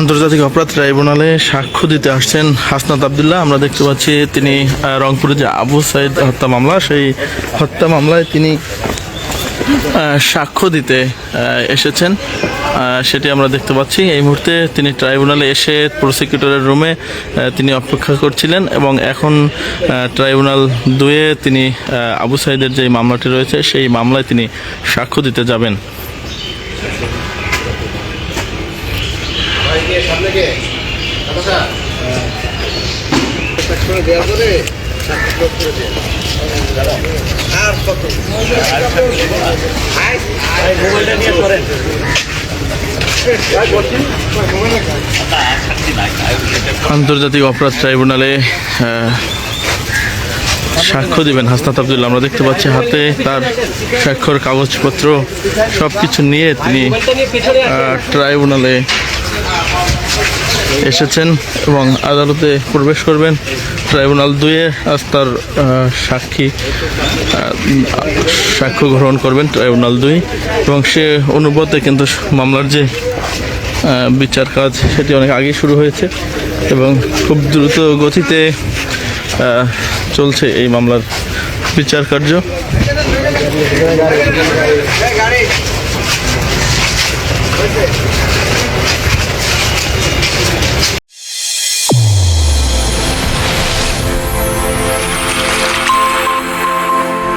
আন্তর্জাতিক অপরাধ ট্রাইব্যুনালে সাক্ষ্য দিতে আসছেন হাসনাত আবদুল্লাহ। আমরা দেখতে পাচ্ছি তিনি রংপুরে যে আবু সাইদ হত্যা মামলা, সেই হত্যা মামলায় তিনি সাক্ষ্য দিতে এসেছেন। সেটি আমরা দেখতে পাচ্ছি। এই মুহূর্তে তিনি ট্রাইব্যুনালে এসে প্রসিকিউটরের রুমে তিনি অপেক্ষা করছিলেন এবং এখন ট্রাইব্যুনাল দুয়ে তিনি আবু সাইদের যে মামলাটি রয়েছে, সেই মামলায় তিনি সাক্ষ্য দিতে যাবেন। আন্তর্জাতিক অপরাধ ট্রাইব্যুনালে সাক্ষ্য দিবেন হাসনাত আবদুল্লাহ। আমরা দেখতে পাচ্ছি হাতে তার স্বাক্ষর কাগজপত্র সব কিছু নিয়ে তিনি ট্রাইব্যুনালে এসেছেন এবং আদালতে প্রবেশ করবেন। ট্রাইব্যুনাল দুয়ে আজ তার সাক্ষী সাক্ষ্য গ্রহণ করবেন ট্রাইব্যুনাল দুই। এবং সে অনুপাতে কিন্তু মামলার যে বিচার কাজ, সেটি অনেক আগেই শুরু হয়েছে এবং খুব দ্রুত গতিতে চলছে এই মামলার বিচার কার্য।